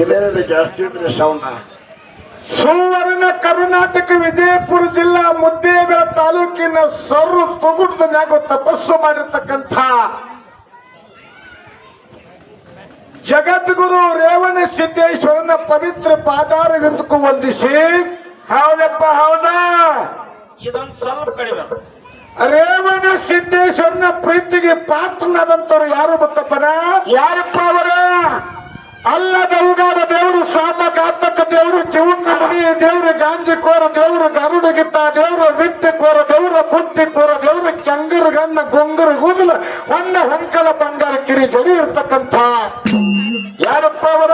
ಕಿಲೇರಡಿ ಜಾಸ್ತಿ ಇದ್ರೆ ಸೌಂಡ ಸುವರ್ಣ ಕರ್ನಾಟಕ ವಿಜಯಪುರ ಜಿಲ್ಲಾ ಮುದ್ದೇಬೇಳ ತಾಲೂಕಿನ ಸರ್ರು ಮ್ಯಾಗ ತಪಸ್ಸು ಮಾಡಿರ್ತಕ್ಕಂಥ ಜಗದ್ಗುರು ರೇವಣ ಸಿದ್ದೇಶ್ವರನ ಪವಿತ್ರ ಪಾದಾರವಿಂದಕ್ಕೂ ವಂದಿಸಿ. ಹೌದಪ್ಪ ಹೌದಾ? ಇದೊಂದು ಸ್ವಲ್ಪ ಕಡಿಮೆ. ರೇವಣ ಸಿದ್ದೇಶ್ವರನ ಪ್ರೀತಿಗೆ ಪಾತ್ರನಾದಂತವ್ರು ಯಾರು ಗೊತ್ತಪ್ಪನ ಯಾರಪ್ಪ ಅವರ? ದೇವರು ಗಾಂಜಿ ಕೋರ ದೇವರು ಗರುಡಗಿತ್ತ ದೇವರು ಬಿತ್ತಿ ಕೋರ ದೇವರು ಬುತ್ತಿ ಕೋರ ದೇವರು ಕೆಂಗರು ಗಣ್ಣ ಗೊಂಗರು ಕೂದಲು ಒಂದ ಹೊಂಕಲ ಬಂಗಾರ ಕಿರಿ ಜಡಿ ಇರ್ತಕ್ಕಂಥ. ಯಾರಪ್ಪ ಅವರ?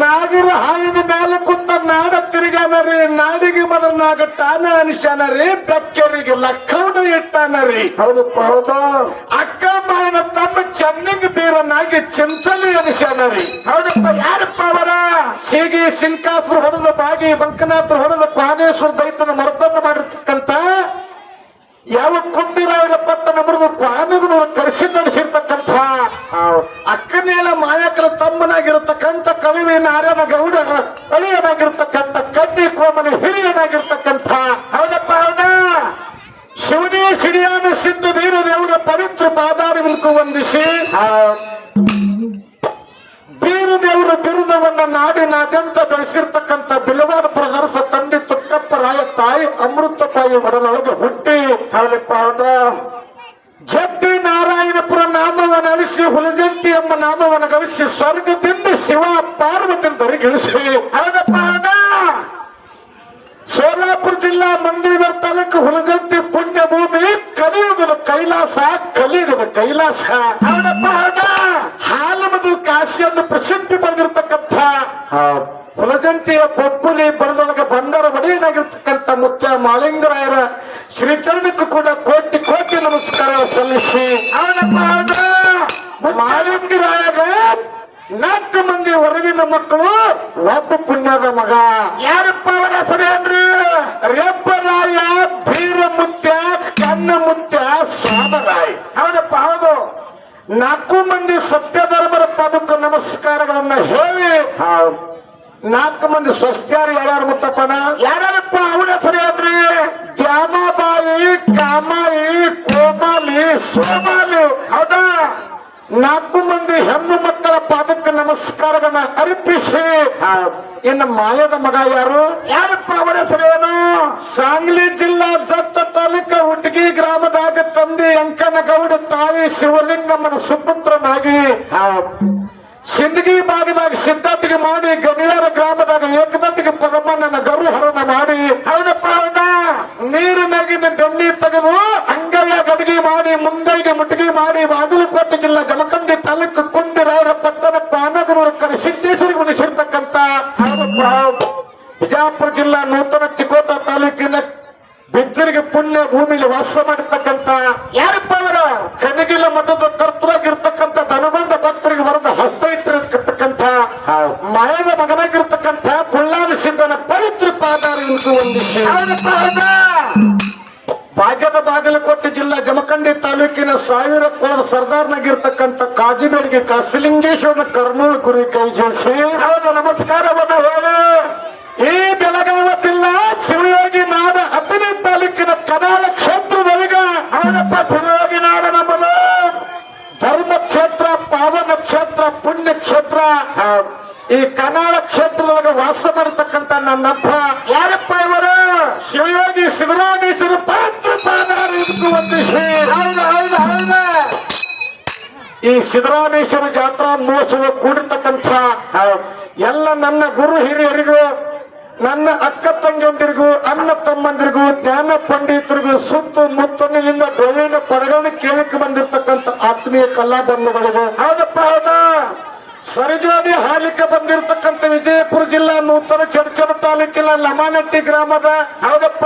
ನಾಗಿರು ಹಾವಿನ ಮೇಲೆ ಕುತ್ತ ನಾಡ ತಿರುಗಾನರಿ ನಾಡಿಗೆ ಮೊದಲ ನಾಗ ಟಾನ ಅನಿಸ್ಯಾನರಿ ಬೆಕ್ಕರಿಗೆ ಲಕ್ಕೌಡ ಇಟ್ಟಾನರಿ. ಹೌದಪ್ಪ ಹೌದು? ಅಕ್ಕ ಮಾವನ ತಮ್ಮ ಚೆನ್ನಿಗೆ ಬೀರನಾಗಿ ಚಿಂತನೆ ಅನಿಸ್ಯಾನರಿ. ಹೌದಪ್ಪ ಅವರ ಸೀಗಿ ಸಿಂಕಾಸುರ ಹೊಡೆದ ಬಾಗಿ ಬಂಕನಾಥರು ಹೊಡೆದ ಕ್ವಾನೇಶ್ವರ ದೈತನ ಮರದನ್ನು ಮಾಡಿರ್ತಕ್ಕಂಥ ಯಾವ ಕುಂದಿರಾಯರ ಪಟ್ಟಣ ಮೃದು ಕರೆಸಿ ನಡೆಸಿರ್ತಕ್ಕಂಥ ಅಕ್ಕನೇಳ ಮಾಯಕರ ತಮ್ಮನಾಗಿರತಕ್ಕಂಥ ಕವಿವೆ ನಾರಾಯಣ ಗೌಡ ಅಳಿಯನಾಗಿರ್ತಕ್ಕಂಥ ಕಡ್ಡಿ ಕೋಮನ ಹಿರಿಯನಾಗಿರ್ತಕ್ಕಂಥ. ಹೌದಪ್ಪ, ಹೌದ? ಶಿವನೇ ಸಿಡಿಯಾದ ಸಿದ್ದು ವೀರ ದೇವರ ಪವಿತ್ರ ಪಾದಾರವಿಲ್ಕು ವಂದಿಸಿ ದೇವರ ಬಿರುದವನ್ನ ನಾಡಿನಾದ್ಯಂತ ಬೆಳೆಸಿರ್ತಕ್ಕಂಥ ಬಿಲವಾಡ ಪ್ರದರ್ಶ ತಂದೆ ತುಕ್ಕಪ್ಪ ರಾಯ ತಾಯಿ ಅಮೃತಪಾಯಿ ಒಡಲೊಳಗೆ ಹುಟ್ಟಿ ಹೌದಪ್ಪ ಹೌದ ಜಪ್ಪಿ ನಾರಾಯಣಪುರ ನಾಮವನ್ನು ಅಳಿಸಿ ಹುಲಜಂತಿ ಎಂಬ ನಾಮವನ್ನು ಗಳಿಸಿ ಸ್ವರ್ಗದಿಂದ ಶಿವ ಪಾರ್ವತಿ ಧರಿಗಿಳಿಸಿ ಹೌದಪ್ಪ ಹೌದ ಸೋಲಾಪುರ ಜಿಲ್ಲಾ ಮಂದಿರ ತಾಲೂಕು ಹುಲಜಂತಿ ಪುಣ್ಯ ಭೂಮಿ ಕಲಿಯುಗದ ಕೈಲಾಸ ಕಲಿಯುಗದ ಕೈಲಾಸ ಹೌದಪ್ಪ ಹೌದ ಹಾಲಮದು ಕಾಶಿ ಎಂದು ಪ್ರಸಿದ್ಧಿ ಪಡೆದಿರ್ತಕ್ಕಂಥ ಹುಲಜಂತಿಯ ಪೊಪ್ಪುಲಿ ಬರದೊಳಗೆ ಬಂದರ ಒಡೆಯನಾಗಿರ್ತಕ್ಕಂಥ ಮುಖ್ಯ ಮಾಲಿಂಗರಾಯರ ಶ್ರೀಚರಣಕ್ಕೂ ಕೂಡ ಕೋಟಿ ಕೋಟಿ ನಮಸ್ಕಾರ ಸಲ್ಲಿಸಿ. ಮಾಲಿಂಗರಾಯರ ನಾಲ್ಕು ಮಂದಿ ಹೊರಗಿನ ಮಕ್ಕಳು ಒಬ್ಬ ಪುಣ್ಯದ ಮಗ. ಯಾರಪ್ಪ ಅವರ ಹೆಸರೇನ್ರಿ ಮುಂತ್ಯ ಕನ್ನ ಮುಂತ್ಯ ಸ್ವಾಮರಾಯ್. ಹೌದಪ್ಪ ಹೌದು. ನಾಲ್ಕು ಮಂದಿ ಸತ್ಯ ಧರ್ಮರ ಪದಕ ನಮಸ್ಕಾರಗಳನ್ನ ಹೇಳಿ. ನಾಲ್ಕು ಮಂದಿ ಸ್ವಸ್ತ್ಯಾರು ಯಾರ್ಯಾರು ಮುತ್ತಪ್ಪನ? ಯಾರ್ಯಾರಪ್ಪ ಅವನ ಹೆಸರು ಹೇಳ್ರಿ. ದ್ಯಾಮಾಬಾಯಿ ಕಾಮಾಯಿ ಕೋಮಾಲಿ ಸೋಮಾಲಿ. ಹೌದಾ? ನಾಲ್ಕು ಮಂದಿ ಹೆಣ್ಣು ಮಕ್ಕಳ ಪಾದಕ್ಕೆ ನಮಸ್ಕಾರಗಳನ್ನ ಅರ್ಪಿಸಿ. ಇನ್ನು ಮಾಯದ ಮಗ ಯಾರು? ಯಾರಪ್ಪ ಅವರ ಹೆಸರೇನು ಸಾಂಗ್ಲಿ ಜಿಲ್ಲಾ ಜತ್ತ ತಾಲೂಕ ಹುಟ್ಗಿ ಗ್ರಾಮದಾಗ ತಂದೆ ಅಂಕನಗೌಡ ತಾಯಿ ಶಿವಲಿಂಗಮ್ಮನ ಸುಪುತ್ರನಾಗಿ. ಸಿಂದಗಿ ಭಾಗದಾಗ ಸಿದ್ಧಾರ್ಥಿಗೆ ಮಾಡಿ ಗಣಿಯಾರ ಗ್ರಾಮದಾಗ ಏಕದಂತಿಗೆ ಪದಮ್ಮನ ಗರುಹರಣ ಮಾಡಿ. ಹೌದಪ್ಪ ಹೌದಾ? ನೀರಿನಾಗಿನ ಬೆಣ್ಣಿ ತೆಗೆದು ಮಾಡಿ ಮುಂದೈಗೆ ಮುಟ್ಟಿಗೆ ಮಾಡಿ ಬಾಗಲಕೋಟೆ ಜಿಲ್ಲಾ ಜಮಖಂಡಿ ತಾಲೂಕು ಕುಂದಿರಾಯರ ರಾಯರ ಪಟ್ಟಣಕ್ಕ ಕರೆ ಸಿದ್ದೇಶ್ವರಿಗೆ ಉಳಿಸಿರ್ತಕ್ಕಂತ. ಬಿಜಾಪುರ ಜಿಲ್ಲಾ ನೂತನ ತಿಕೋಟಾ ತಾಲೂಕಿನ ಬಿದ್ದರಿಗೆ ಪುಣ್ಯ ಭೂಮಿಲಿ ವಾಸ ಮಾಡಿರ್ತಕ್ಕಂತ ಯಾರಪ್ಪ ಅವರ? ಕನಗಿಲ ಮಠದ ಕರ್ತರಾಗಿರ್ತಕ್ಕಂಥ ಧನಬಂಧ ಭಕ್ತರಿಗೆ ಬರೆದ ಹಸ್ತ ಇಟ್ಟಿರತಕ್ಕಂಥ ಮಾಯದ ಮಗನಾಗಿರ್ತಕ್ಕಂಥ ಪುಳ್ಳಾನ ಸಿದ್ಧನ ಪವಿತ್ರ ಒಂದು ವಂದಿಸಿ. ಜಿಲ್ಲಾ ಜಮಖಂಡಿ ತಾಲೂಕಿನ ಸಾವಿರ ಕುಳದ ಸರ್ದಾರ್ನಾಗಿರ್ತಕ್ಕಂಥ ಕಾಜಿಬೇಡಿಗೆ ಕಾಸಿಲಿಂಗೇಶ್ವರನ ಕರ್ನೂಲ್ ಕುರಿ ಕೈ ಜೋಡಿಸಿ. ಹೌದು ನಮಸ್ಕಾರವನ್ನ ಹೇಳಿ ಈ ಬೆಳಗಾವ ಜಿಲ್ಲಾ ಶಿವಯೋಗಿ ನಾಡ ಹತ್ತನೇ ತಾಲೂಕಿನ ಕನಾಲ ಕ್ಷೇತ್ರದೊಳಗ. ಹೌದಪ್ಪ ಶಿವಯೋಗಿ ನಾಡ ನಮ್ಮದು ಧರ್ಮ ಕ್ಷೇತ್ರ ಪಾವನ ಕ್ಷೇತ್ರ ಪುಣ್ಯ ಕ್ಷೇತ್ರ. ಈ ಕನಾಳ ಕ್ಷೇತ್ರದೊಳಗೆ ವಾಸ ಮಾಡಿರ್ತಕ್ಕಂಥ ನನ್ನಪ್ಪ ಈ ಸಿದ್ದರಾಮೇಶ್ವರ ಜಾತ್ರಾ ಮಹೋತ್ಸವ ಕೂಡಿರ್ತಕ್ಕಂಥ ಎಲ್ಲ ನನ್ನ ಗುರು ಹಿರಿಯರಿಗೂ, ನನ್ನ ಅಕ್ಕ ತಂಗಿಯಂದಿರಿಗೂ, ಅಣ್ಣ ತಮ್ಮಂದಿರಿಗೂ, ಜ್ಞಾನ ಪಂಡಿತರಿಗೂ, ಸುತ್ತು ಮುತ್ತಿನಿಂದ ಡೊಳ್ಳಿನ ಪದಗಳನ್ನು ಕೇಳಕ್ಕೆ ಬಂದಿರತಕ್ಕಂಥ ಆತ್ಮೀಯ ಕಲಾ ಬಂಧುಗಳಿಗೂ ಹೌದಪ್ಪ, ಹೌದಾ? ಸರಿಜೋಡಿ ಹಾಲಿಕೆ ಬಂದಿರತಕ್ಕಂಥ ವಿಜಯಪುರ ಜಿಲ್ಲಾ ನೂತನ ಚಡ್ಚರ ತಾಲೂಕಿನ ಲಮಾನಟ್ಟಿ ಗ್ರಾಮದ, ಹೌದಪ್ಪ?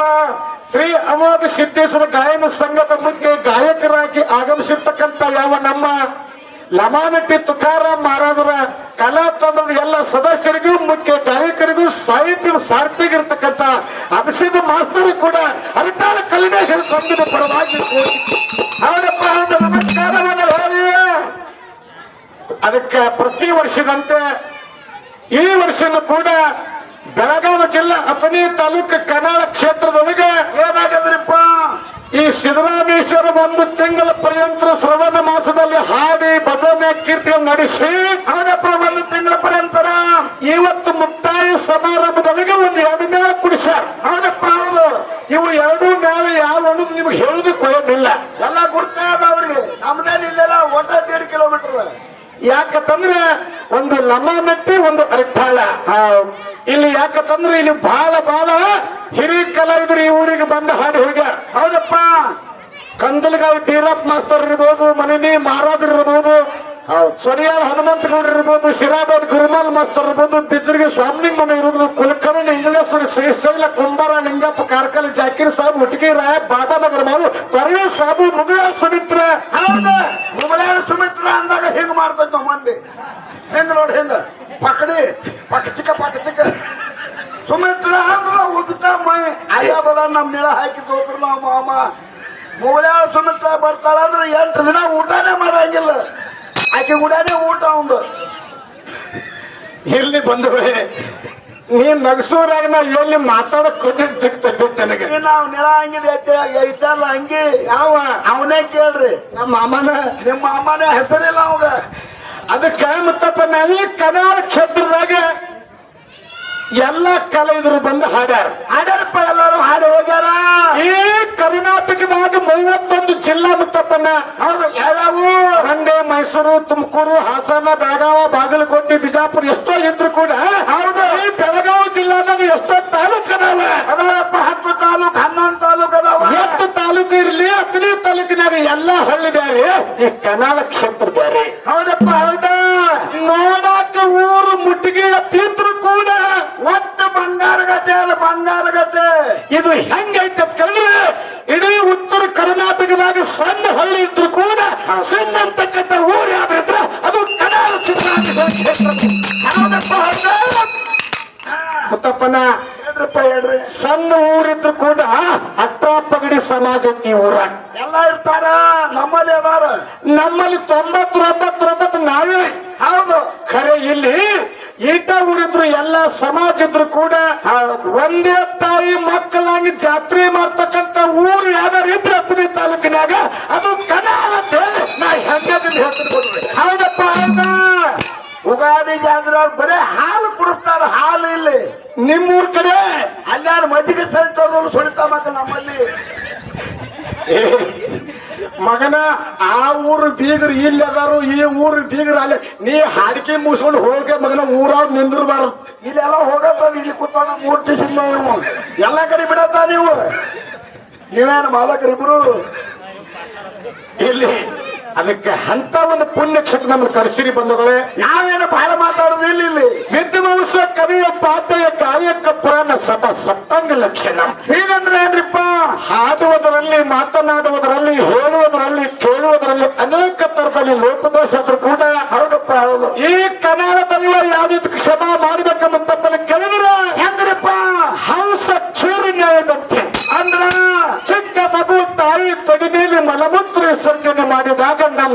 ಶ್ರೀ ಅಮೋಘ ಸಿದ್ದೇಶ್ವರ ಗಾಯನ ಸಂಘದ ಮುಖ್ಯ ಗಾಯಕರಾಗಿ ಆಗಮಿಸಿರ್ತಕ್ಕಂಥ ಯಾವ ನಮ್ಮ ಲಮಾನಟ್ಟಿ ತುಕಾರಾಮ್ ಮಹಾರಾಜರ ಕಲಾ ತಂಡದ ಎಲ್ಲ ಸದಸ್ಯರಿಗೂ ಮುಖ್ಯ ಗಾಯಕರಿಗೂ ಸಾಹಿತ್ಯದ ಸಾರ್ಥಿಗಿರ್ತಕ್ಕಂಥ ಅಭಿಷೇಕ ಮಾಸ್ತರು ಕೂಡ ಅರಿತಾಳ ಕಲಿಮೇಶ್ವರ ಸಂಘದ ಪರವಾಗಿ ಹೌದು ನಮಸ್ಕಾರವನ್ನು ಹೇಳಿ. ಅದಕ್ಕೆ ಪ್ರತಿ ವರ್ಷದಂತೆ ಈ ವರ್ಷನೂ ಕೂಡ ಬೆಳಗಾವಿ ಜಿಲ್ಲಾ ಅಥಣಿ ತಾಲೂಕು ಕನಾಳ ಕ್ಷೇತ್ರದೊಳಗೆ ಏನಾಗದ್ರಿಪ್ಪ? ಈ ಸಿದ್ದರಾಮೇಶ್ವರ ಒಂದು ತಿಂಗಳ ಪರ್ಯಂತ ಶ್ರವಣ ಮಾಸದಲ್ಲಿ ಹಾಡಿ ಭಜನೆ ಕೀರ್ತನೆ ನಡೆಸಿ ಹೌದಪ್ಪ ಒಂದು ತಿಂಗಳ ಪರ್ಯಂತರ. ಇವತ್ತು ಮುಕ್ತಾಯ ಸಮಾರಂಭದೊಳಗೆ ಒಂದು ಎರಡು ಮೇಳ ಕುಡಿಸ್ಯಾರ. ಹೌದಪ್ಪ ಹೌದು ಇವು ಎರಡು ಮೇಳ ಯಾವ ಅನ್ನೋದು ನಿಮ್ಗೆ ಹೇಳುದಕ್ಕೆ ಕೊಡೋದಿಲ್ಲ ಎಲ್ಲ ಗುರ್ತಾದ ಅವ್ರಿಗೆ ನಮ್ದೇನ್ ಇಲ್ಲೆಲ್ಲ ಒಟ್ಟ ದೇಡ್ ಕಿಲೋಮೀಟರ್ ಯಾಕಂದ್ರೆ ಒಂದು ಲಮಾನಟ್ಟಿ ಒಂದು ಅರಟಾಳ ಇಲ್ಲಿ ಯಾಕಂದ್ರೆ ಇಲ್ಲಿ ಬಹಳ ಬಹಳ ಹಿರಿಯ ಕಲಾವಿದರು ಈ ಊರಿಗೆ ಬಂದು ಹಾಡು ಹೋಗ್ಯಾರ ಹೌದಪ್ಪ. ಕಂದಲ್ಗಾವ್ ಡೀರಪ್ ಮಾಸ್ತರ್ ಇರ್ಬೋದು ಮನನಿ ಮಹಾರಾಜರು ಇರ್ಬೋದು ಸೊಡಿಯಾಳ ಹನುಮಂತಗೌಡರು ಇರ್ಬೋದು ಶಿರಾದವ್ರ ಗುರುಮಾಲ್ ಮಾಸ್ತರ್ ಇರ್ಬೋದು ಬಿದ್ರಿಗೆ ಸ್ವಾಮಿಲಿಂಗಮ್ಮ ಇರ್ಬೋದು ಕುಲಕರ್ಣಿ ಇಂಗ್ಲೇಶ್ವರ ಶ್ರೀಶೈಲ ಕುಂಬಾರ ನಿಂಗಪ್ಪ ಕಾರ್ಕಲ್ ಜಾಕೀರ್ ಸಾಬ್ ಹುಟ್ಗಿ ರಾಯ ಬಾಬಾ ನಗರ ಮಾವು ಪರವೇ ಸಾಬು ಮುಗುಳ ಸುಮಿತ್ರ. ಹೌದು. ಸುಮಿತ್ರ ಅಂದಾಗ ಹಿಂಗ್ ಮಾಡ್ತೈತ್ ನಾವ್ ಮಂದಿ ಹೆಂಗ್ ನೋಡಿ ಹೆಂಗ ಪಕಡಿ ಪಕ್ಕ ಚಿಕ್ಕ ಪಕ್ಕ ಚಿಕ್ಕ. ಸುಮಿತ್ರ ಅಂದ್ರ ಉದ್ದ ಮೈ ಅಯ್ಯ ಬದ ನಮ್ಮ ನಿಳ ಹಾಕಿ ತೋತ್ರ ನಾವು ಮಾಮ ಮುಗಳಾರ ಸುಮಿತ್ರ ಬರ್ತಾಳ ಅಂದ್ರೆ ಎಂಟು ದಿನ ಊಟನೇ ಮಾಡಂಗಿಲ್ಲ. ಆಕೆ ಗುಡಾನೇ ಊಟ ಒಂದು ಇಲ್ಲಿ ಬಂದವಳೆ ನೀನ್ ನಗಸೂರಾಗ ನಾ ಎಲ್ಲಿ ಮಾತಾಡಕ್ ಕೊಟ್ಟಿದ್ದು ನನಗೆ. ನಾವು ನಿಳ ಹಂಗಿದೆ ಐತಲ್ಲ ಹಂಗಿ. ಯಾವ? ಅವನೇ ಕೇಳ್ರಿ. ನಮ್ಮ ಮಾಮನ? ನಿಮ್ಮ ಅಮ್ಮನೇ ಹೆಸರಿಲ್ಲ ಅವಾಗ. ಅದಕ್ಕೆ ಮತ್ತಪ್ಪ ನಾ ಈ ಕನ್ನಡ ಕ್ಷೇತ್ರದಾಗ ಎಲ್ಲ ಕಲಾವಿದರು ಬಂದು ಹಾಡ್ಯಾರ. ಹಾಡ್ಯಾರಪ್ಪ ಎಲ್ಲರೂ ಹಾಡಿ ಹೋಗ್ಯಾರ. ಈ ಕರ್ನಾಟಕದಾಗ ಮೂವತ್ತೊಂದು ಜಿಲ್ಲಾ ಮುತ್ತಪ್ಪನ ಹೌದು ಯಾವ್ಯಾವು? ಮಂಡ್ಯ ಮೈಸೂರು ತುಮಕೂರು ಹಾಸನ ಬೆಳಗಾವ ಬಾಗಲಕೋಟೆ ಬಿಜಾಪುರ ಎಷ್ಟೋ ಇದ್ರು ಕೂಡ ಹೌದು. ಈ ಬೆಳಗಾವಿ ಜಿಲ್ಲಾದಾಗ ಎಷ್ಟೋ ತಾಲೂಕು ಅದಾವ. ಅದಾವಪ್ಪ ಹತ್ತು ತಾಲೂಕು ಹನ್ನೊಂದು ತಾಲೂಕು ಅದಾವ. ಎಷ್ಟು ತಾಲೂಕು ಇರ್ಲಿ ಹತ್ತನೇ ತಾಲೂಕಿನಾಗ ಎಲ್ಲಾ ಹಳ್ಳಿ ಬೇರೆ ಈ ಕನಾಲ ಕ್ಷೇತ್ರ ಬೇರೆ ಹೌದಪ್ಪ ಹೌದಾ ನೋಡಾಕ ಊರು ಮುಟ್ಟಿಗೆ ತಿಂದ್ರು ಕೂಡ ಒಟ್ಟು ಬಂಗಾರ ಗತೆ ಅದು ಬಂಗಾರ ಗತೆ ಇದು ಹೆಂಗೈತೆ ಕೇಳಿದ್ರೆ ಇಡೀ ಉತ್ತರ ಕರ್ನಾಟಕದಾಗ ಸಣ್ಣ ಹಳ್ಳಿ ಇದ್ರು ಕೂಡ ಸಣ್ಣ ಅಂತಕ್ಕಂಥ ಊರು ಯಾವ್ದಿದ್ರ ಅದು ಕನಾಲ ಸಿದ್ದರಾಮೇಶ್ವರ ಕ್ಷೇತ್ರ ಮುತ್ತಪ್ಪನ ಸಣ್ಣ ಊರಿದ್ರು ಕೂಡ ಅಟ್ಟಾಪಗಡಿ ಸಮಾಜಕ್ಕೆ ಸಮಾಜ ಈ ಊರಾಗ ಎಲ್ಲ ಇರ್ತಾರ. ನಮ್ಮಲ್ಲಿ. ಮಗನ ಆ ಊರು ಬೀಗರು ಇಲ್ಲಿ ಅದಾರು ಈ ಊರು ಬೀಗರು ಅಲ್ಲಿ. ನೀ ಹಾಡಿಕೆ ಮುಗಿಸ್ಕೊಂಡು ಹೋಗಿ ಮಗನ ಊರವ್ರು ನಿಂದಿರ್ಬಾರದು. ಇಲ್ಲೆಲ್ಲ ಹೋಗತ್ತ ಇಲ್ಲಿ ಕೂತಾಗ ಮೂರ್ ಟಿಸಿನ್ ನೀವು ಎಲ್ಲ ಕಡೆ ಬಿಡತ್ತ ನೀವು. ನೀವೇನು ಬಾಲಕರಿಬ್ರು ಇಲ್ಲಿ ಅದಕ್ಕೆ ಅಂತ ಒಂದು ಪುಣ್ಯ ಕ್ಷೇತ್ರ ನಮ್ಗೆ ಕರ್ಸಿರಿ ಬಂಧುಗಳೇ, ನಾವೇನು ಬಹಳ ಮಾತಾಡೋದು ಇಲ್ಲಿ ವಿದ್ವಾಂಸ ಕವಿಯ ಪಾತೆಯ ಕಾಯಕ ಪುರಾಣ ಸಭ ಸಪ್ತಾಂಗ ಲಕ್ಷಣ. ಹೀಗಂದ್ರೆ ಏನ್ರಿಪ್ಪ? ಹಾಡುವುದರಲ್ಲಿ ಮಾತನಾಡುವುದರಲ್ಲಿ, ಹೇಳುವುದರಲ್ಲಿ, ಕೇಳುವುದರಲ್ಲಿ ಅನೇಕ ತರದಲ್ಲಿ ಲೋಪದೋಷ ಆದ್ರೂ ಕೂಡ ಹೌದಪ್ಪ ಹೌದು ಈ ಕನ್ನಡದಲ್ಲ ಯಾವ್ದು ಕ್ಷಮ ಮಾಡ್ಬೇಕಂತ ತಪ್ಪನ ಕೇಳಿದ್ರೆ ಹೆಂಗ್ರಿಪ್ಪ ಹಂಸ ಚೂರು ನ್ಯಾಯದಂತೆ ಅಂದ್ರ ಚಿಕ್ಕ ಮಗು ತಾಯಿ ತೊಡಿ ಮೇಲೆ ಮಲಮೂತ್ರ ವಿಸರ್ಜನೆ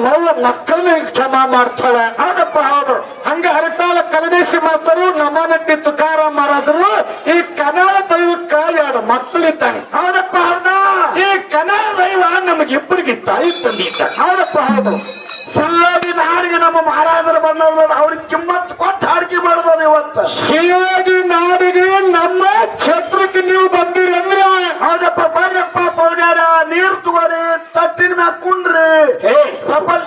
ಮಾಡಿದಾಗ ನಕ್ಕನ್ನು ಕ್ಷಮ ಮಾಡ್ತಾಳೆ. ಹೌದಪ್ಪ ಹೌದು. ಹಂಗ ಹರಟಾಳ ಕಲಮೇಶಿ ಮಾತರು ನಮ್ಮನಟ್ಟಿ ತುಕಾರ ಮಾರಾದ್ರು ಈ ಕನ್ನಡ ದೈವಕ್ಕ ಎರಡು ಮಕ್ಕಳಿದ್ದಾನೆ. ಹೌದಪ್ಪ ಹೌದಾ. ಈ ಕನ್ನಡ ದೈವ ನಮಗಿಬ್ಬರಿಗೆ ತಾಯಿ ತಂದಿದ್ದ ಹೌದಪ್ಪ ಹೌದು. ಸುಳ್ಳಾಗಿ ನಾಡಿಗೆ ನಮ್ಮ ಮಹಾರಾಜರು ಬಂದವರು ಅವ್ರಿಗೆ ಕಿಮ್ಮತ್ ಕೊಟ್ಟು ಹಾಡಿಕೆ ಮಾಡೋದು ಇವತ್ತು. ಶಿವಾಜಿ ನಾಡಿಗೆ ನಮ್ಮ ಕ್ಷೇತ್ರಕ್ಕೆ ನೀವು ಬಂದಿರಿ ಅಂದ್ರೆ. ಹೌದಪ್ಪ ಬರ್ರಪ್ಪ ಪೌಡ್ಯಾರ ನೀರ್ ತಗೋರಿ. ಕುಂಡ್ರಿ.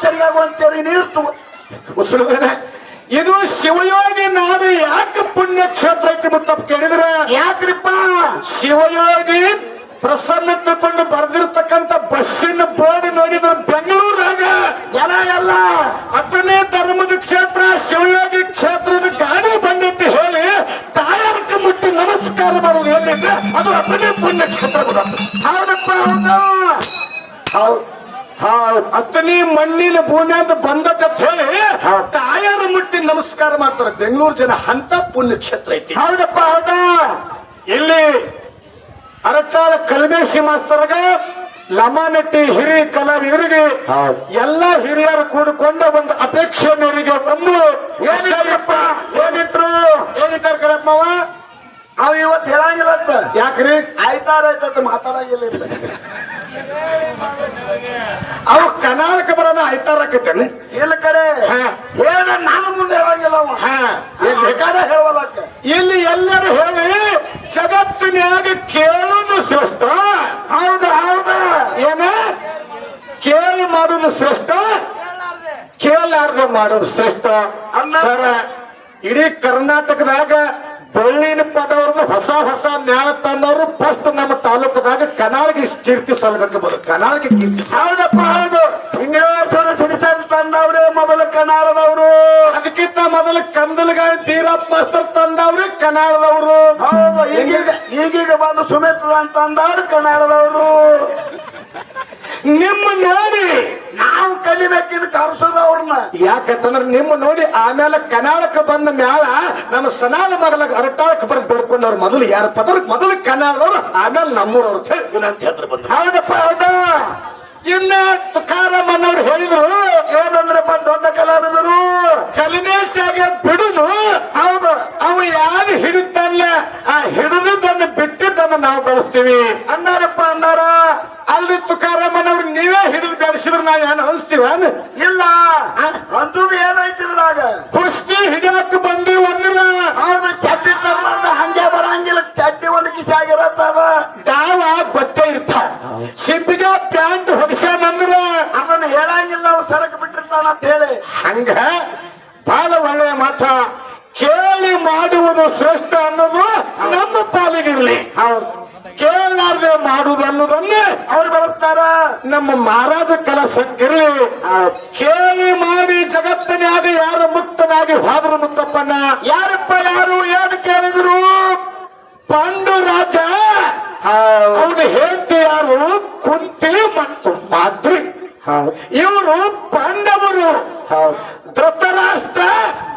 ಸರಿಯಾಗಿ ಉಸಿರು ನೀರ್ ತಗೋ. ಇದು ಶಿವಯೋಗಿ ನಾಡು ಯಾಕೆ ಪುಣ್ಯ ಕ್ಷೇತ್ರ ಐತಿ ತಪ್ಪು ಕೇಳಿದ್ರೆ? ಯಾಕ್ರಿಪ್ಪ? ಶಿವಯೋಗಿ ಪ್ರಸನ್ನ ತಿಳ್ಕೊಂಡು ಬರೆದಿರ್ತಕ್ಕಂಥ ಬಸ್ಸಿನ ಬೋರ್ಡ್ ನೋಡಿದ್ರೆ ಬೆಂಗಳೂರಾಗ. ಜನ ಎಲ್ಲ. ಹತ್ತನೇ ಧರ್ಮದ ಕ್ಷೇತ್ರ ಶಿವಯೋಗಿ ಕ್ಷೇತ್ರದ ಗಾಡಿ ಬಂದಿತ್ತು ಹೇಳಿ ತಾಯರ್ಕ ಮುಟ್ಟಿ ನಮಸ್ಕಾರ ಮಾಡೋದು ಎಲ್ಲಿದ್ರೆ ಅದು ಹತ್ತನೇ ಪುಣ್ಯ ಕ್ಷೇತ್ರ ಕೂಡ ಹೌದಪ್ಪ ಹೌದು. ಹೌದು. ಅತನಿ ಮಣ್ಣಿನ ಭೂಮಿ ಅಂತ ಬಂದದ ಹೇಳಿ ಮುಟ್ಟಿ ನಮಸ್ಕಾರ ಮಾಡ್ತಾರೆ. ಬೆಂಗಳೂರು ಜನ ಅಂತ ಪುಣ್ಯ ಕ್ಷೇತ್ರ ಐತಿ. ಹೌದಪ್ಪ ಹೌದಾ? ಇಲ್ಲಿ ಅರಕಾಲ ಕಲ್ಮೇಶಿ ಮಾಸ್ತರ್ಗ ಲಮಾನಟ್ಟಿ ಹಿರಿಯ ಕಲಾವಿದರಿಗೆ ಎಲ್ಲ ಹಿರಿಯರು ಕೂಡಿಕೊಂಡ ಒಂದು ಅಪೇಕ್ಷೆ ಮೇರೆಗೆ ಒಂದು ಏನಿಟ್ರಪ್ಪ ಏನಿಟ್ರು? ಕರಪ್ಪ ಕರಪ್ಪವ ನಾವು ಇವತ್ತು ಹೇಳಂಗಿಲ್ಲ ಯಾಕ್ರಿ? ಆಯ್ತಾರ ಆಯ್ತಾ ಮಾತಾಡಂಗಿಲ್ಲ ಅವ್ ಕನಾಳಕ್ಕೆ ಬರೋಣ ಆಯ್ತಾರಕತ್ತೇನೆ ಇಲ್ಲ ಕಡೆ. ಹೇಳ ನಾನು ಮುಂದೆ ಹೇಳಂಗಿಲ್ಲ ಅವ. ಬೇಕಾದ ಹೇಳವಲ್ಲಕ್ಕ ಇಲ್ಲಿ ಎಲ್ಲರೂ ಹೇಳಿ ಜಗತ್ತಿನ್ಯಾಗ ಕೇಳೋದು ಶ್ರೇಷ್ಠ? ಹೌದು ಹೌದು. ಏನ? ಕೇಳಿ ಮಾಡೋದು ಶ್ರೇಷ್ಠ? ಕೇಳಾರ್ದ ಮಾಡೋದು ಶ್ರೇಷ್ಠ. ಸರ ಇಡೀ ಕರ್ನಾಟಕದಾಗ ಬೆಳ್ಳಿನ ಪದವ್ರನ್ನ ಹೊಸ ಹೊಸ ನ್ಯಾಯ ತಂದವರು ಫಸ್ಟ್ ನಮ್ಮ ತಾಲೂಕದಾಗ ಕನಾಳಿಗೆ ಕೀರ್ತಿ ಸಲ್ಬೇಕು ಬರು ಕನಾಳಿಗೆ ಕೀರ್ತಿ ಹೌದಪ್ಪ ಹೌದು ಹಿಂಗೆ ಸಿಡಿಸಲ್ ತಂದವ್ರೆ ಮೊದಲು ಕನಾಳದವರು ಅದಕ್ಕಿಂತ ಮೊದಲು ಕಂದಲ್ಗಾಯ ಬೀರಪ್ಪ ತಂದವ್ರೆ ಕನಾಳದವರು ಹೌದು ಈಗೀಗ ಈಗೀಗ ಬಂದು ಸುಮಿತ್ರ ಅಂತ ಅಂದವ್ರು ಕನ್ನಡದವರು ನಿಮ್ಮ ನೋಡಿ ನಾವು ಕಲಿಬೇಕಿನ ಕರ್ಸೋದು ಅವ್ರನ್ನ? ಯಾಕಂತಂದ್ರೆ ನಿಮ್ಮ ನೋಡಿ ಆಮೇಲೆ ಕನಾಳಕ್ಕೆ ಬಂದ ಮ್ಯಾಲ ನಮ್ಮ ಸನಾಲ ಮಗಲ ಅರಟಾಳಕ್ಕೆ ಬರೆದು ಬಿಡ್ಕೊಂಡವ್ರು ಮೊದಲು ಯಾರ? ಪದರ್ ಮೊದಲು ಕನಾಳವ್ರು ಆಮೇಲೆ ನಮ್ಮೂರವ್ರು ಹೇಳಿ ವಿನಂತಿ ಹತ್ರ ಬಂದ್ರು ಹೌದಪ್ಪ ಹೌದಾ? ಇನ್ನ ತುಕಾರಾಮ್ ಅನ್ನೋರು ಹೇಳಿದ್ರು ಏನಂದ್ರಪ್ಪ ದೊಡ್ಡ ಕಲಾವಿದರು ಕಲಿನೇಶಾಗ ಬಿಡುದು ಹೌದು. ಅವು ಯಾರು ಹಿಡಿತಾನಲ್ಲ ಆ ಹಿಡಿದದನ್ನು ಬಿಟ್ಟಿದ್ದನ್ನು ನಾವು ಬೆಳೆಸ್ತೀವಿ. ಅನ್ನಾರಪ್ಪ ಅನ್ನಾರ ಅಲ್ಲಿ ತುಕಾರಾಮನವ್ರು ನೀವೇ ಹಿಡಿದು ಬೆಳೆಸಿದ್ರೆ ನಾವ್ ಏನು ಅನಿಸ್ತೀವ ಇಲ್ಲ. ಅದು ಏನಾಯ್ತಿದ್ರಾಗ ಕುಸ್ತಿ ಹಿಡಿಯಕ್ ಬಂದಿ ಅಂದ್ರ ಹೌದು ಚಡ್ಡಿ ತರ್ಲಾರ್ದ ಹಂಗೆ ಬರಂಗಿಲ್ಲ. ಚಡ್ಡಿ ಒಂದು ಕಿಸಿ ಆಗಿರತ್ತದ ದಾವ ಬತ್ತೆ ಇರ್ತಾವ ಸಿಬ್ಬಿಗ ಪ್ಯಾಂಟ್ ಹೊಡಿಸ್ಯಾನಂದ್ರ ಅದನ್ನ ಹೇಳಂಗಿಲ್ಲ ನಾವು ಸರಕು ಬಿಟ್ಟಿರ್ತಾನ ಅಂತ ಹೇಳಿ. ಹಂಗ ಬಹಳ ಒಳ್ಳೆಯ ಮಾತ ಕೇಳಿ ಮಾಡುವುದು ಶ್ರೇಷ್ಠ ಅನ್ನೋದು ನಮ್ಮ ಪಾಲಿಗಿರ್ಲಿ. ಕೇಳಲಾರ್ದೆ ಮಾಡುವುದು ಅನ್ನೋದನ್ನೇ ಅವ್ರು ಬರುತ್ತಾರ ನಮ್ಮ ಮಹಾರಾಜ ಕಲಸಕ್ಕಿರ್ಲಿ. ಕೇಳಿ ಮಾಡಿ ಜಗತ್ತಿನಾಗಿ ಯಾರು ಮುಕ್ತನಾಗಿ ಹೋದ್ರು ಮುತ್ತಪ್ಪಣ್ಣ? ಯಾರಪ್ಪ ಯಾರು ಏನು ಕೇಳಿದ್ರು? ಪಾಂಡು ರಾಜ. ಅವನು ಹೇಳ್ತಿ ಯಾರು? ಕುಂತಿ ಮತ್ತು ಮಾದ್ರಿ. ಇವರು ಪಾಂಡವರು. ಧೃತರಾಷ್ಟ್ರ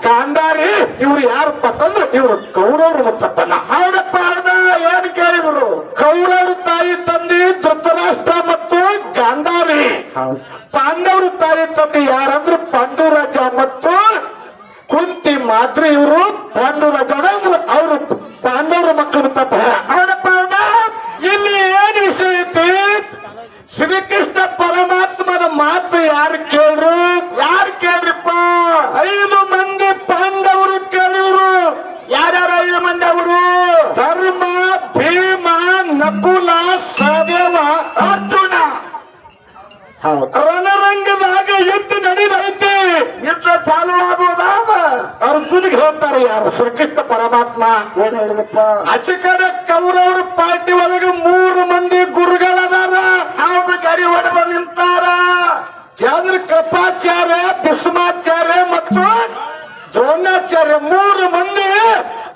ಗಾಂಧಾರಿ ಇವ್ರು ಯಾರಪ್ಪ ಅಂತಂದ್ರೆ ಇವರು ಕೌರವರು ಮುತ್ತಪ್ಪನ ಹೌದಪ್ಪ ಹೌದ? ಏನ್ ಕೇಳಿದ್ರು? ಕೌರವರು ತಾಯಿ ತಂದಿ ಧೃತರಾಷ್ಟ್ರ ಮತ್ತು ಗಾಂಧಾರಿ. ಪಾಂಡವರು ತಾಯಿ ತಂದಿ ಯಾರಂದ್ರೆ ಪಾಂಡುರಾಜ ಮತ್ತು ಕುಂತಿ ಮಾತ್ರ ಇವರು ಪಾಂಡುರಾಜ ಶ್ರೀಕೃಷ್ಣ ಪರಮಾತ್ಮ. ಏನ್ ಹೇಳಿದಪ್ಪ? ಅಚಕಡೆ ಕಡೆ ಕೌರವ್ರ ಪಾರ್ಟಿ ಒಳಗೆ ಮೂರು ಮಂದಿ ಗುರುಗಳದಾರ. ಹೌದು ಗಡಿ ಹೊಡೆದ ನಿಂತಾರ. ಯಾವ್ದ್ರ ಕೃಪಾಚಾರ್ಯ ಭೀಷ್ಮಾಚಾರ್ಯ ಮತ್ತು ದ್ರೋಣಾಚಾರ್ಯ ಮೂರು ಮಂದಿ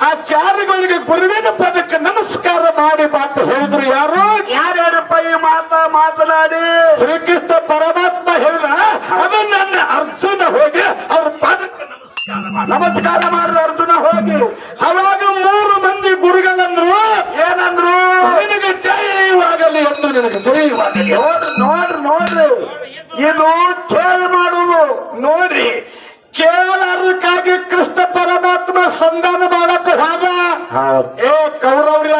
ಆಚಾರ್ಯಗಳಿಗೆ ಗುರುವಿನ ಪದಕ್ಕೆ ನಮಸ್ಕಾರ ಮಾಡಿ ಮಾತು ಹೇಳಿದ್ರು ಯಾರು? ಯಾರ್ಯಾರಪ್ಪ ಈ ಮಾತ? ಮಾತನಾಡಿ. ಶ್ರೀಕೃಷ್ಣ ಪರಮಾತ್ಮ ಹೇಳಿದ ಅದನ್ನ ನನ್ನ ಅರ್ಜುನ ಹೋಗಿ ಅವ್ರ ಪದಕ್ಕೆ ನಮಸ್ಕಾರ ಮಾಡಿ ಮಾಡಿದ ಅರ್ಜುನ ಹೋಗಿ. ಅವಾಗ ಮೂರು ಮಂದಿ ಗುರುಗಳಂದ್ರು ಏನಂದ್ರು? ನಿನಗೆ ಜೈವಾಗಲಿ ಎಂದು ನಿನಗೆ ಜೈವಾಗಲಿ ನೋಡ್ರಿ ನೋಡ್ರಿ ನೋಡ್ರಿ. ಇದು ಕೇಳಿ ಮಾಡುವುದು. ನೋಡ್ರಿ ಕೇಳಾರ್ದಕ್ಕಾಗಿ ಕೃಷ್ಣ ಪರಮಾತ್ಮ ಸಂಧಾನ ಮಾಡಕ್ಕೆ ಹೋದ. ಏ ಕೌರವ್ರ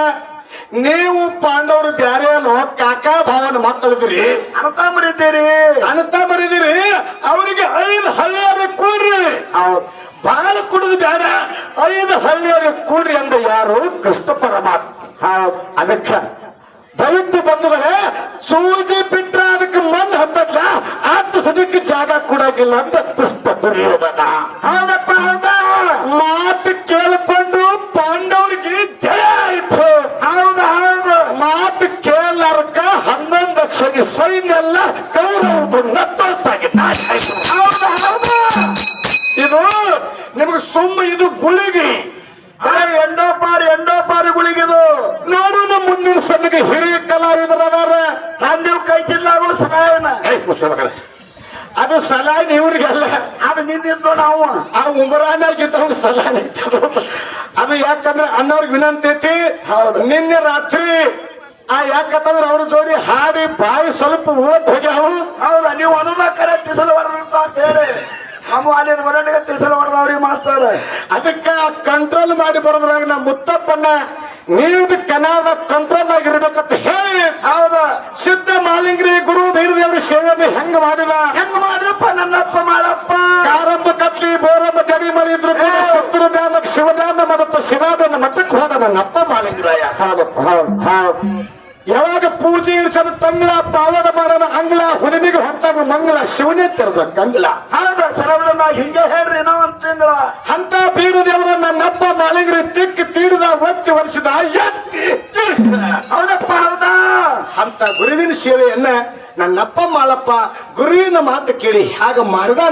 ನೀವು ಪಾಂಡವರು ಬ್ಯಾರೆ ಅಲ್ಲೋ ಕಾಕಾ ಭಾವನ ಮಕ್ಕಳಿದ್ರಿ. ಅರ್ಥ ಮರಿತೀರಿ ಅಂತ ಬರೀದಿರಿ ಅವರಿಗೆ ಐದು ಹಳ್ಳಿಯವ್ರಿಗೆ ಕೂಡ್ರಿ ಹೌದು ಬಹಳ ಕುಡಿದು ಬೇಡ ಐದು ಹಳ್ಳಿಯಲ್ಲಿ ಕೂಡ್ರಿ ಅಂದ ಯಾರು ಕೃಷ್ಣ ಪರಮಾತ್ಮ. ಅದಕ್ಕೆ ದಯವಿಟ್ಟು ಬಂಧುಗಳೇ, ಸೂಜಿ ಬಿಟ್ರ ಅದಕ್ಕೆ ಮಣ್ಣು ಹತ್ತಲ್ಲ ಆತ ಸದಕ್ಕೆ ಜಾಗ ಕೊಡಂಗಿಲ್ಲ ಅಂತ ಕೃಷ್ಣ ದುರ್ಯೋಧನ. ಹೌದಪ್ಪ, ಹೌದ? ಮಾತು ಕೇಳ್ಕೊಂಡು ಪಾಂಡವರಿಗೆ ಜಯ ಆಯ್ತು. ಹೌದ, ಹೌದು. ಮಾತು ಕೇಳಾರ್ಕ ಹನ್ನೊಂದು ಲಕ್ಷ ಸೈನ್ಯ ಎಲ್ಲ ಕೌರವ್ರದ್ದು ಮಕ್ಕಳೇ. ಅದು ಸಲಾನ್ ಇವ್ರಿಗೆಲ್ಲ ಅದು ನಿನ್ನಿಂದ ನಾವು ಅದು ಉಂಗುರಾನಾಗಿದ್ದವ್ ಸಲಾನ್ ಐತಿ ಅದು. ಅದು ಯಾಕಂದ್ರೆ ಅನ್ನೋರ್ಗ್ ವಿನಂತಿ ಐತಿ ಹೌದು. ನಿನ್ನೆ ರಾತ್ರಿ ಆ ಯಾಕಂತಂದ್ರೆ ಅವ್ರ ಜೋಡಿ ಹಾಡಿ ಬಾಯಿ ಸ್ವಲ್ಪ ಓಟ್ ಹೋಗ್ಯಾವು ಹೌದಾ ನೀವು ಅನುಭವ ಕರೆಕ್ಟ್ ಇದ್ರೆ ಹೊಡೆದಿರ್ತ ಅಂತ ಹೇಳಿ ನಮ್ಮ ಅಲ್ಲಿ ಹೊರಟಿಗೆ ಟಿಸಲ್ ಹೊಡೆದವ್ರಿ ಮಾಸ್ತರ್. ಅದಕ್ಕ ಕಂಟ್ರೋಲ್ ಮಾಡಿ ಬರೋದ್ರಾಗ ನಮ್ಮ ಮುತ್ತಪ್ಪನ ನೀವು ಕನ್ನಡ ಕಂಟ್ರೋಲ್ ಆಗಿರ್ಬೇಕಂತ ಹೇಳಿ ಹೌದ. ಸಿದ್ಧ ಮಾಲಿಂಗ್ರಿ ಗುರು ಬೀರದೇವ್ರ ಸೇವೆ ಹೆಂಗ್ ಮಾಡಿಲ್ಲ ಹೆಂಗ್ ಮಾಡಿದಪ್ಪ ನನ್ನಪ್ಪ ಮಾಡಪ್ಪ ಕಾರಂಬ ಕತ್ಲಿ ಬೋರಮ್ಮ ಜಡಿ ಮರಿ ಕೂಡ ಶತ್ರುದಾನ ಶಿವದಾನ ಮತ್ತು ಶಿವಾದನ ಮಠಕ್ಕೆ ಹೋದ ನನ್ನಪ್ಪ ಮಾಲಿಂಗ್ರಾಯ. ಹೌದಪ್ಪ ಹೌದು ಹೌದು. ಯಾವಾಗ ಪೂಜೆ ಇಳಿಸೋದು ತಂಗ್ಲ ಪಾವಡ ಮಾಡನ ಅಂಗ್ಲ ಹುಣ್ಣಿಮೆಗೆ ಹೊಂಟಾಗ ಮಂಗ್ಲ ಶಿವನೇ ತೆರೆದ ಕಂಗ್ಲ ಹೌದ ಸರವಣ ಹಿಂಗೆ ಹೇಳ್ರಿ ಏನೋ ಒಂದ್ ತಿಂಗಳ. ಅಂತ ಬೀಡು ದೇವರ ನನ್ನಪ್ಪ ಮಾಲಿಂಗ್ರಿ ತಿಕ್ಕಿ ತೀಡಿದ ಒತ್ತಿ ಒರೆಸಿದ. ಹೌದಪ್ಪ ಹೌದಾ? ಅಂತ ಗುರುವಿನ ಸೇವೆಯನ್ನ ನನ್ನಪ್ಪ ಮಾಲಪ್ಪ ಗುರುವಿನ ಮಾತು ಕೇಳಿ ಹಾಗ ಮಾಡಿದ